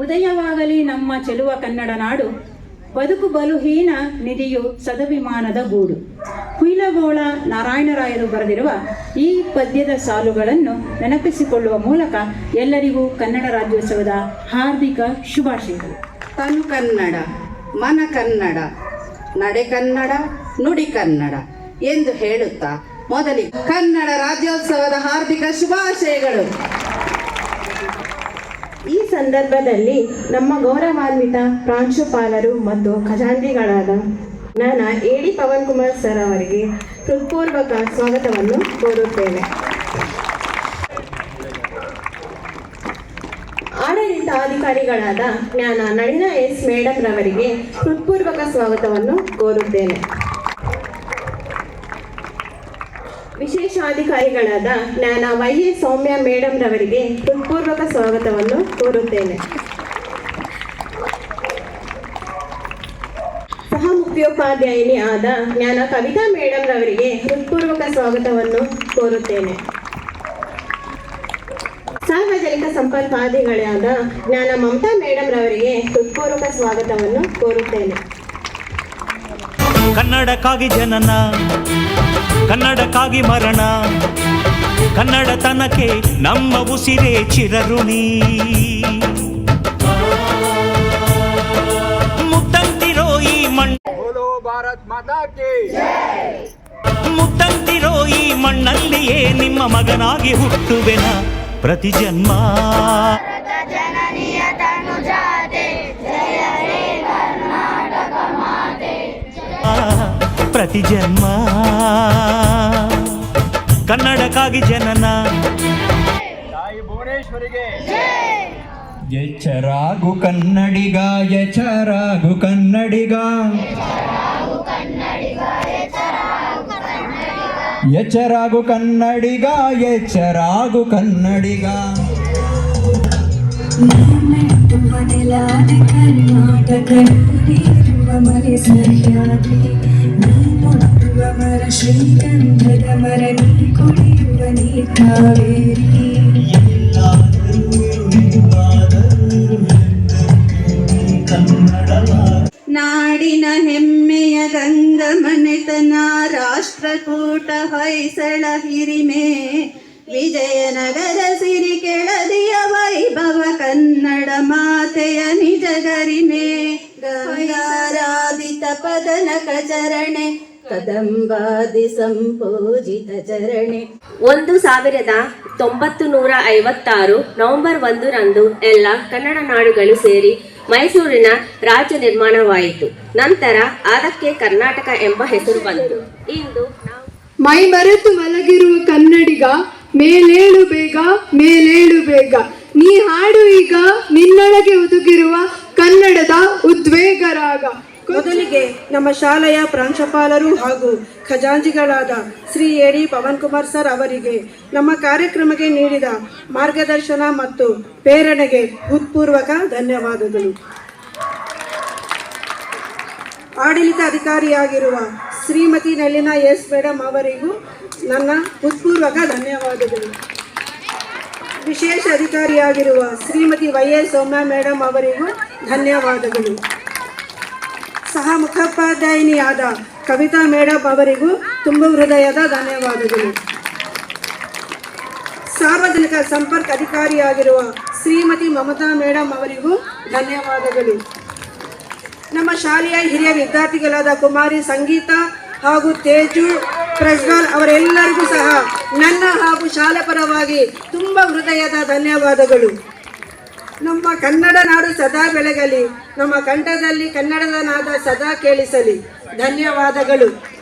ಉದಯವಾಗಲಿ ನಮ್ಮ ಚೆಲುವ ಕನ್ನಡ ನಾಡು. ಬದುಕು ಬಲುಹೀನ ನಿಧಿಯು ಸದಭಿಮಾನದ ಗೂಡು. ಹುಯಿಲಗೋಳ ನಾರಾಯಣರಾಯರು ಬರೆದಿರುವ ಈ ಪದ್ಯದ ಸಾಲುಗಳನ್ನು ನೆನಪಿಸಿಕೊಳ್ಳುವ ಮೂಲಕ ಎಲ್ಲರಿಗೂ ಕನ್ನಡ ರಾಜ್ಯೋತ್ಸವದ ಹಾರ್ದಿಕ ಶುಭಾಶಯಗಳು. ತನು ಕನ್ನಡ, ಮನ ಕನ್ನಡ, ನಡೆ ಕನ್ನಡ, ನುಡಿ ಕನ್ನಡ ಎಂದು ಹೇಳುತ್ತಾ ಮೊದಲಿಗೆ ಕನ್ನಡ ರಾಜ್ಯೋತ್ಸವದ ಹಾರ್ದಿಕ ಶುಭಾಶಯಗಳು. ಈ ಸಂದರ್ಭದಲ್ಲಿ ನಮ್ಮ ಗೌರವಾನ್ವಿತ ಪ್ರಾಂಶುಪಾಲರು ಮತ್ತು ಖಜಾಂಚಿಗಳಾದ ನಾನು ಎಡಿ ಪವನ್ ಕುಮಾರ್ ಸರ್ ಅವರಿಗೆ ಹೃತ್ಪೂರ್ವಕ ಸ್ವಾಗತವನ್ನು ಕೋರುತ್ತೇನೆ. ಆಡಳಿತಾಧಿಕಾರಿಗಳಾದ ಜ್ಞಾನ ನಳಿನ ಎಸ್ ಮೇಡಕ್ರವರಿಗೆ ಹೃತ್ಪೂರ್ವಕ ಸ್ವಾಗತವನ್ನು ಕೋರುತ್ತೇನೆ. ವಿಶೇಷಾಧಿಕಾರಿಗಳಾದ ಜ್ಞಾನ ವೈ ಎ ಸೌಮ್ಯ ಮೇಡಮ್ ರವರಿಗೆ ಹೃತ್ಪೂರ್ವಕ ಸ್ವಾಗತವನ್ನು ಕೋರುತ್ತೇನೆ. ಸಹ ಮುಖ್ಯೋಪಾಧ್ಯಾಯಿನಿ ಆದ ಜ್ಞಾನ ಕವಿತಾ ಮೇಡಮ್ ರವರಿಗೆ ಹೃತ್ಪೂರ್ವಕ ಸ್ವಾಗತವನ್ನು ಕೋರುತ್ತೇನೆ. ಸಾರ್ವಜನಿಕ ಸಂಪರ್ಕಾಧಿಗಳಾದ ಜ್ಞಾನ ಮಮತಾ ಮೇಡಮ್ ರವರಿಗೆ ಹೃತ್ಪೂರ್ವಕ ಸ್ವಾಗತವನ್ನು ಕೋರುತ್ತೇನೆ. ಕನ್ನಡಕ್ಕಾಗಿ ಜನನ ಕನ್ನಡಕ್ಕಾಗಿ ಮರಣ. ಕನ್ನಡ ತನಕೆ ನಮ್ಮ ಉಸಿರೇ ಚಿರಋಣಿ. ಮುತ್ತಂತಿರೋ ಈ ಮಣ್ಣು. ಮುತ್ತಂತಿರೋ ಈ ಮಣ್ಣಲ್ಲಿಯೇ ನಿಮ್ಮ ಮಗನಾಗಿ ಹುಟ್ಟುವೆನ ಪ್ರತಿ ಜನ್ಮ. ಪ್ರತಿ ಜನ್ಮ. ಕನ್ನಡಕ್ಕಾಗಿ ಜನನ. ತಾಯಿ ಭುವನೇಶ್ವರಿಗೆ. ಎಚ್ಚರಾಗು ಕನ್ನಡಿಗ ಎಚ್ಚರಾಗು ಕನ್ನಡಿಗ. ಎಚ್ಚರಾಗು ಕನ್ನಡಿಗ ಎಚ್ಚರಾಗು ಕನ್ನಡಿಗ. ಕರ್ನಾಟಕ ಮರ ಶ್ರೀಗಂಧದ ಮರ ನೀ ಕುಡಿಯುವ ನೀ ಕಾವೇರಿ ನಾಡಿನ ಹೆಮ್ಮೆಯ ಗಂಗ ಮನೆತನ ರಾಷ್ಟ್ರಕೂಟ ಹೊಯ್ಸಳ ಹಿರಿಮೆ. ವಿಜಯನಗರ ಸಿರಿ ಕೆಳದಿಯ ವೈಭವ ಕನ್ನಡ ಮಾತೆಯ ನಿಜ ಗರಿಮೆ ಗಂಗಾರಾಧಿತ ಪದನಕ ಚರಣೆ ಕದಂಬಾದಿ ಸಂಪೂಜಿತ ಚರಣೆ. ಒಂದು ಸಾವಿರದ ತೊಂಬತ್ತು ನೂರ ಐವತ್ತಾರು ನವೆಂಬರ್ ಒಂದರಂದು ಎಲ್ಲ ಕನ್ನಡ ನಾಡುಗಳು ಸೇರಿ ಮೈಸೂರಿನ ರಾಜ್ಯ ನಿರ್ಮಾಣವಾಯಿತು. ನಂತರ ಅದಕ್ಕೆ ಕರ್ನಾಟಕ ಎಂಬ ಹೆಸರು ಬಂತು. ಇಂದು ಮೈ ಮರೆತು ಮಲಗಿರುವ ಕನ್ನಡಿಗ ಮೇಲೇಳು ಬೇಗ ಮೇಲೇಳು ಬೇಗ. ನೀ ಹಾಡು ಈಗ ನಿನ್ನೊಳಗೆ ಉದುಗಿರುವ ಕನ್ನಡದ ಉದ್ವೇಗ ರಾಗ ಮೊದಲಿಗೆ ನಮ್ಮ ಶಾಲೆಯ ಪ್ರಾಂಶುಪಾಲರು ಹಾಗೂ ಖಜಾಂಜಿಗಳಾದ Shri A D Pavan Kumar sir ಅವರಿಗೆ ನಮ್ಮ ಕಾರ್ಯಕ್ರಮಕ್ಕೆ ನೀಡಿದ ಮಾರ್ಗದರ್ಶನ ಮತ್ತು ಪ್ರೇರಣೆಗೆ ಹೃತ್ಪೂರ್ವಕ ಧನ್ಯವಾದಗಳು. ಆಡಳಿತ ಅಧಿಕಾರಿಯಾಗಿರುವ ಶ್ರೀಮತಿ ನಳಿನಾ ಎಸ್ ಮೇಡಮ್ ಅವರಿಗೂ ನನ್ನ ಹೃತ್ಪೂರ್ವಕ ಧನ್ಯವಾದಗಳು. ವಿಶೇಷ ಅಧಿಕಾರಿಯಾಗಿರುವ Shrimati Y S Soumya madam ಅವರಿಗೂ ಧನ್ಯವಾದಗಳು. ಸಹ ಮುಖೋಪಾಧ್ಯಾಯಿನಿಯಾದ ಕವಿತಾ ಮೇಡಮ್ ಅವರಿಗೂ ತುಂಬ ಹೃದಯದ ಧನ್ಯವಾದಗಳು. ಸಾರ್ವಜನಿಕ ಸಂಪರ್ಕ ಅಧಿಕಾರಿಯಾಗಿರುವ ಶ್ರೀಮತಿ ಮಮತಾ ಮೇಡಮ್ ಅವರಿಗೂ ಧನ್ಯವಾದಗಳು. ನಮ್ಮ ಶಾಲೆಯ ಹಿರಿಯ ವಿದ್ಯಾರ್ಥಿಗಳಾದ ಕುಮಾರಿ ಸಂಗೀತ ಹಾಗೂ ತೇಜು ಪ್ರಜ್ವಲ್ ಅವರೆಲ್ಲರಿಗೂ ಸಹ ನನ್ನ ಹಾಗೂ ಶಾಲೆ ಪರವಾಗಿ ತುಂಬ ಹೃದಯದ ಧನ್ಯವಾದಗಳು. ನಮ್ಮ ಕನ್ನಡ ನಾಡು ಸದಾ ಬೆಳಗಲಿ. ನಮ್ಮ ಕಂಠದಲ್ಲಿ ಕನ್ನಡದ ನಾದ ಸದಾ ಕೇಳಿಸಲಿ. ಧನ್ಯವಾದಗಳು.